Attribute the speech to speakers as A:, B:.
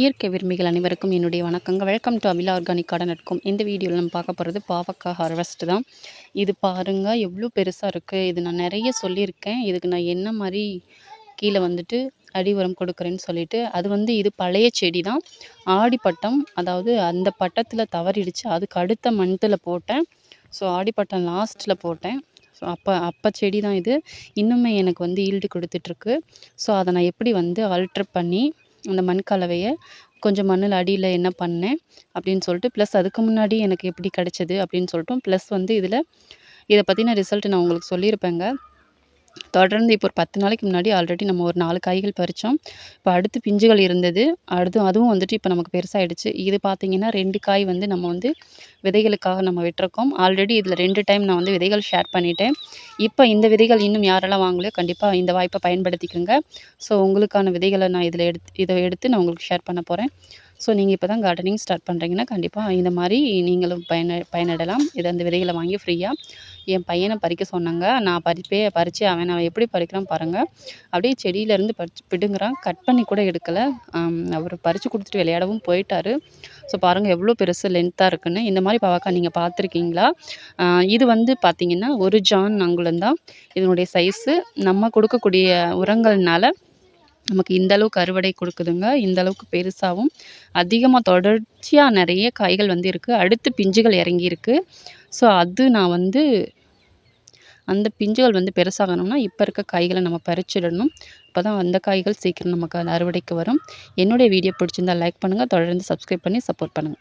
A: இயற்கை விரும்பிகள் அனைவருக்கும் என்னுடைய வணக்கங்க welcome to Abila organic garden இருக்கும் இந்த வீடியோவில் நம்ம பார்க்க போகிறது பாவக்காய் ஹார்வெஸ்ட் தான். இது பாருங்கள் எவ்வளோ பெருசாக இருக்குது இது நான் நிறைய சொல்லியிருக்கேன். இதுக்கு நான் என்ன மாதிரி கீழே வந்துட்டு அடி உரம் கொடுக்குறேன்னு சொல்லிட்டு அது வந்து இது பழைய செடி தான். ஆடிப்பட்டம் அதாவது அந்த பட்டத்தில் தவறிடுச்சு. அதுக்கு அடுத்த மந்த்தில் போட்டேன். ஸோ ஆடிப்பட்டம் லாஸ்ட்டில் போட்டேன். ஸோ அப்போ அப்போ செடி தான் இது. இன்னுமே எனக்கு வந்து ஈல்டு கொடுத்துட்ருக்கு ஸோ அதை நான் எப்படி வந்து ஆல்ட்ரு பண்ணி அந்த மண் கலவையை கொஞ்சம் மண்ணில் அடியில் என்ன பண்ணேன் அப்படின்னு சொல்லிட்டு ப்ளஸ் அதுக்கு முன்னாடி எனக்கு எப்படி கிடச்சிது அப்படின்னு சொல்லிட்டும் ப்ளஸ் வந்து இதில் இதை பற்றின ரிசல்ட் நான் உங்களுக்கு சொல்லியிருப்பேங்க. தொடர்ந்து இப்போ ஒரு பத்து நாளைக்கு முன்னாடி ஆல்ரெடி நம்ம ஒரு நாலு காய்கள் பறித்தோம் இப்போ அடுத்து பிஞ்சுகள் இருந்தது. அடுத்து அதுவும் வந்துட்டு இப்போ நமக்கு பெருசாகிடுச்சு இது பார்த்திங்கன்னா ரெண்டு காய் வந்து நம்ம வந்து விதைகளுக்காக நம்ம விட்டுருக்கோம். ஆல்ரெடி இதில் ரெண்டு டைம் நான் வந்து விதைகள் ஷேர் பண்ணிட்டேன். இப்போ இந்த விதைகள் இன்னும் யாரெல்லாம் வாங்கலையோ கண்டிப்பாக இந்த வாய்ப்பை பயன்படுத்திக்கோங்க. ஸோ உங்களுக்கான விதைகளை நான் இதில் எடுத்து இதை எடுத்து நான் உங்களுக்கு ஷேர் பண்ண போகிறேன் ஸோ நீங்கள் இப்போ தான் கார்டனிங் ஸ்டார்ட் பண்ணுறீங்கன்னா கண்டிப்பாக இந்த மாதிரி நீங்களும் பயன பயனிடலாம். இதை அந்த விதைகளை வாங்கி ஃப்ரீயாக என் பையனை பறிக்க சொன்னாங்க. நான் பறிப்பே பறித்து அவன் அவன் எப்படி பறிக்கிறான் பாருங்கள் அப்படியே செடியிலேருந்து பறித்து பிடுங்குறான் கட் பண்ணி கூட எடுக்கலை. அவர் பறித்து கொடுத்துட்டு விளையாடவும் போயிட்டார். ஸோ பாருங்கள் எவ்வளோ பெருசு லென்த்தாக இருக்குன்னு. இந்த மாதிரி பாவக்காய் நீங்கள் பார்த்துருக்கீங்களா? இது வந்து பார்த்திங்கன்னா ஒரு ஜான் அங்குலம் தான் இதனுடைய சைஸு நம்ம கொடுக்கக்கூடிய உரங்கள்னால நமக்கு இந்த அளவுக்கு அறுவடை கொடுக்குதுங்க. இந்தளவுக்கு பெருசாகவும் அதிகமாக தொடர்ச்சியாக நிறைய காய்கள் வந்து இருக்குது அடுத்து பிஞ்சுகள் இறங்கியிருக்கு ஸோ அது நான் வந்து அந்த பிஞ்சுகள் வந்து பெருசாகணும்னா இப்போ இருக்க காய்களை நம்ம பறிச்சிடணும். அப்போ தான் அந்த காய்கள் சீக்கிரம் நமக்கு அறுவடைக்கு வரும். என்னுடைய வீடியோ பிடிச்சிருந்தால் லைக் பண்ணுங்கள் தொடர்ந்து சப்ஸ்கிரைப் பண்ணி சப்போர்ட் பண்ணுங்கள்